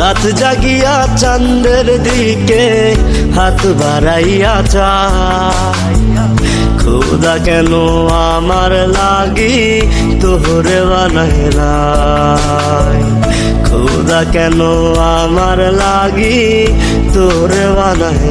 রাত জাগিয়া চান্দের দিকে হাত বাড়াইয়া চাই খুদা কেন আমার লাগি তোহরে বানাই নাই? খুদা কেন আমার লাগি তোরে বানায়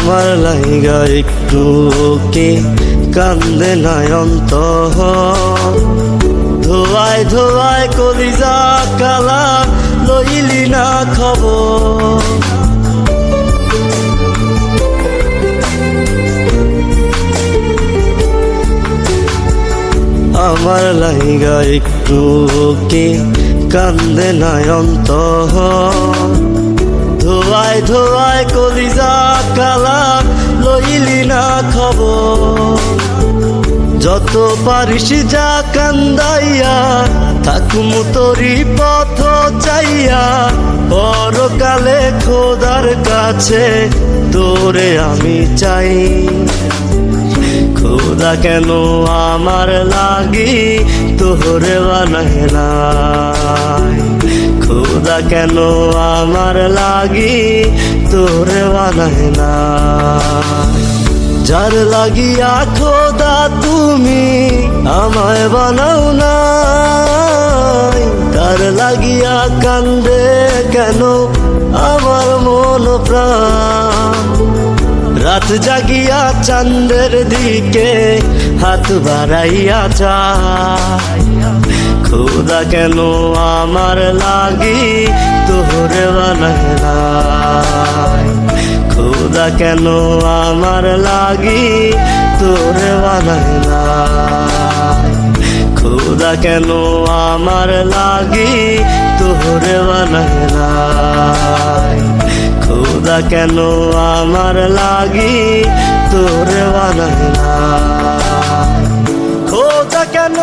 আমার লাইগা একটু কে কান্দে নয়ন্ত ধোয়ায় ধোয়ায় কলিজা কালা লইলি না খবর। আমার লাইগা একটু কে কান্দে নয়ন্ত ধোয়ায় ধোয়ায় কলিজা কালা লইলি না খবর। যত পারিস যা কান্দাইয়া, থাকুম তোরি পথ চাইয়া। পরকালে খোদার কাছে তোরে আমি চাই। খোদা কেন আমার লাগি তোরে বানায় নাই খোদা কেন আমার লাগি? তোর বানায় না। যার লাগিয়া খোদা তুমি আমায় বানাও না তার লাগিয়া কান্দে কেন আমার মন প্রাণ? রাত জাগিয়া চান্দের দিকে হাত বাড়াইয়া চায় খোদা কেন আমার লাগি তোরে নাই খোদা কেন আমার লাগি তোরে নাই খোদা কেন আমার লাগি তোরে নাই খোদা কেন আমার লাগি? তোর বানায় না খোঁজা কেন